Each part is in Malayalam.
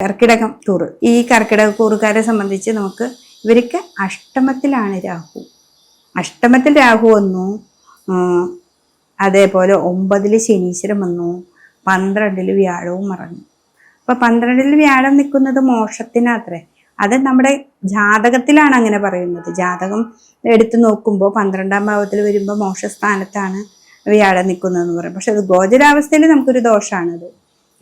കർക്കിടകം കൂറ് ഈ കർക്കിടക കൂറുകാരെ സംബന്ധിച്ച് നമുക്ക് ഇവർക്ക് അഷ്ടമത്തിലാണ് രാഹു. അഷ്ടമത്തിൽ രാഹു വന്നു അതേപോലെ ഒമ്പതിൽ ശനീശ്വരം വന്നു പന്ത്രണ്ടിൽ വ്യാഴവും മറഞ്ഞു. അപ്പൊ പന്ത്രണ്ടിൽ വ്യാഴം നിൽക്കുന്നത് മോക്ഷത്തിനത്രേ അത് നമ്മുടെ ജാതകത്തിലാണ് അങ്ങനെ പറയുന്നത്. ജാതകം എടുത്തു നോക്കുമ്പോൾ പന്ത്രണ്ടാം ഭാവത്തിൽ വരുമ്പോൾ മോക്ഷസ്ഥാനത്താണ് വ്യാഴം നിൽക്കുന്നതെന്ന് പറയും. പക്ഷെ അത് ഗോചരാവസ്ഥയിൽ നമുക്കൊരു ദോഷമാണത്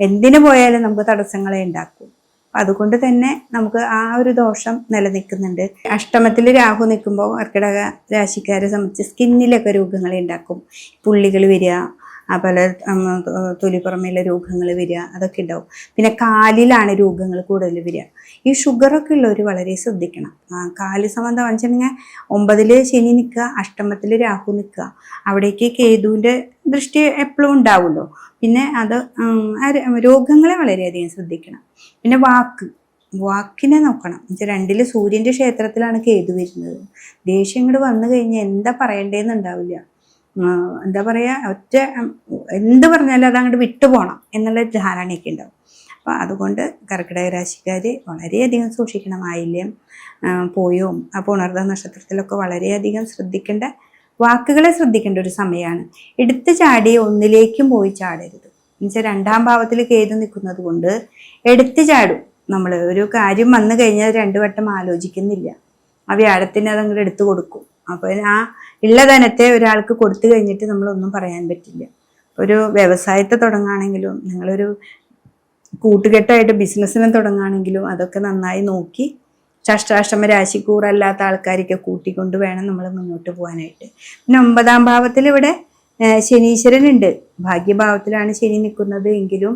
എന്തിനു പോയാലും നമുക്ക് തടസ്സങ്ങളെ ഉണ്ടാക്കും. അതുകൊണ്ട് തന്നെ നമുക്ക് ആ ഒരു ദോഷം നിലനിൽക്കുന്നുണ്ട്. അഷ്ടമത്തിൽ രാഹു നിൽക്കുമ്പോൾ കർക്കിടക രാശിക്കാരെ സംബന്ധിച്ച് സ്കിന്നിലൊക്കെ രോഗങ്ങളെ ഉണ്ടാക്കും. പുള്ളികൾ വരിക ആ പല തൊലിപ്പുറമേലെ രോഗങ്ങൾ വരിക അതൊക്കെ ഉണ്ടാവും. പിന്നെ കാലിലാണ് രോഗങ്ങൾ കൂടുതൽ വരിക. ഈ ഷുഗറൊക്കെ ഉള്ളവർ വളരെ ശ്രദ്ധിക്കണം. കാൽ സംബന്ധം വെച്ചിട്ടുണ്ടെങ്കിൽ ഒമ്പതിൽ ശനി നിൽക്കുക അഷ്ടമത്തിൽ രാഹു നിൽക്കുക. അവിടേക്ക് കേതുവിന്റെ ദൃഷ്ടി എപ്പോഴും ഉണ്ടാവുമല്ലോ. പിന്നെ അത് രോഗങ്ങളെ വളരെയധികം ശ്രദ്ധിക്കണം. പിന്നെ വാക്ക്. വാക്കിനെ നോക്കണം. എന്നുവെച്ചാൽ രണ്ടിൽ സൂര്യന്റെ ക്ഷേത്രത്തിലാണ് കേതു വരുന്നത്. ദേഷ്യം ഇങ്ങോട്ട് വന്നു കഴിഞ്ഞാൽ എന്താ ഉം, എന്താ പറയുക ഒറ്റ എന്ത് പറഞ്ഞാലും അതങ്ങോട്ട് വിട്ടുപോകണം എന്നുള്ള ധാരണയൊക്കെ ഉണ്ടാവും. അപ്പോൾ അതുകൊണ്ട് കർക്കിടക രാശിക്കാർ വളരെയധികം സൂക്ഷിക്കണം. ആയില്യം പോയും ആ പുണർദ നക്ഷത്രത്തിലൊക്കെ വളരെയധികം ശ്രദ്ധിക്കേണ്ട വാക്കുകളെ ശ്രദ്ധിക്കേണ്ട ഒരു സമയമാണ് എടുത്തു ചാടി ഒന്നിലേക്കും പോയി ചാടരുത്. എന്നുവെച്ചാൽ രണ്ടാം ഭാവത്തിൽ കേതു നിൽക്കുന്നത് കൊണ്ട് എടുത്തു ചാടും. നമ്മൾ ഒരു കാര്യം വന്നു കഴിഞ്ഞാൽ രണ്ടു വട്ടം ആലോചിക്കുന്നില്ല. ആ വ്യാഴത്തിന് അതങ്ങോട്ട് എടുത്തു കൊടുക്കും. അപ്പോൾ ആ ഉള്ള ധനത്തെ ഒരാൾക്ക് കൊടുത്തു കഴിഞ്ഞിട്ട് നമ്മളൊന്നും പറയാൻ പറ്റില്ല. ഒരു വ്യവസായത്തെ തുടങ്ങുകയാണെങ്കിലും നിങ്ങളൊരു കൂട്ടുകെട്ടായിട്ട് ബിസിനസ്സിനെ തുടങ്ങുകയാണെങ്കിലും അതൊക്കെ നന്നായി നോക്കി ഷഷ്ടാഷ്ടമ രാശിക്കൂറല്ലാത്ത ആൾക്കാരൊക്കെ കൂട്ടിക്കൊണ്ട് വേണം നമ്മൾ മുന്നോട്ട് പോകാനായിട്ട്. പിന്നെ ഒമ്പതാം ഭാവത്തിൽ ഇവിടെ ശനീശ്വരനുണ്ട്. ഭാഗ്യഭാവത്തിലാണ് ശനി നിൽക്കുന്നത് എങ്കിലും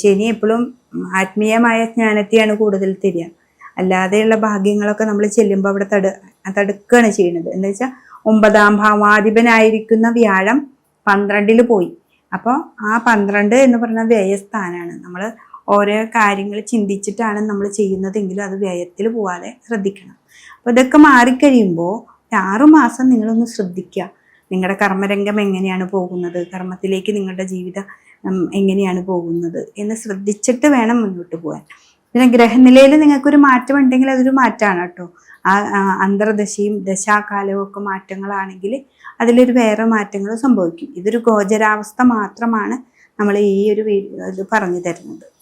ശനി എപ്പോഴും ആത്മീയമായ ജ്ഞാനത്തെയാണ് കൂടുതൽ തരിക. അല്ലാതെയുള്ള ഭാഗ്യങ്ങളൊക്കെ നമ്മൾ ചെല്ലുമ്പോൾ അവിടെ തട തടുക്കുകയാണ് ചെയ്യുന്നത് എന്താ വെച്ചാൽ ഒമ്പതാം ഭാവാധിപനായിരിക്കുന്ന വ്യാഴം പന്ത്രണ്ടിൽ പോയി. അപ്പോൾ ആ പന്ത്രണ്ട് എന്ന് പറഞ്ഞ വ്യയസ്ഥാനാണ്. നമ്മൾ ഓരോ കാര്യങ്ങൾ ചിന്തിച്ചിട്ടാണ് നമ്മൾ ചെയ്യുന്നതെങ്കിലും അത് വ്യയത്തിൽ പോവാതെ ശ്രദ്ധിക്കണം. അപ്പോൾ ഇതൊക്കെ മാറിക്കഴിയുമ്പോൾ ആറുമാസം നിങ്ങളൊന്ന് ശ്രദ്ധിക്കുക നിങ്ങളുടെ കർമ്മരംഗം എങ്ങനെയാണ് പോകുന്നത്? കർമ്മത്തിലേക്ക് നിങ്ങളുടെ ജീവിതം എങ്ങനെയാണ് പോകുന്നത്? എന്ന് ശ്രദ്ധിച്ചിട്ട് വേണം മുന്നോട്ട് പോകാൻ പിന്നെ ഗ്രഹനിലയിൽ നിങ്ങൾക്കൊരു മാറ്റം ഉണ്ടെങ്കിൽ അതൊരു മാറ്റമാണ് കേട്ടോ. ആ അന്തർദശയും ദശാകാലവും ഒക്കെ മാറ്റങ്ങളാണെങ്കിൽ അതിലൊരു വേറെ മാറ്റങ്ങൾ സംഭവിക്കും. ഇതൊരു ഗോചരാവസ്ഥ മാത്രമാണ് നമ്മൾ ഈ ഒരു വീഡിയോ പറഞ്ഞു തരുന്നത്.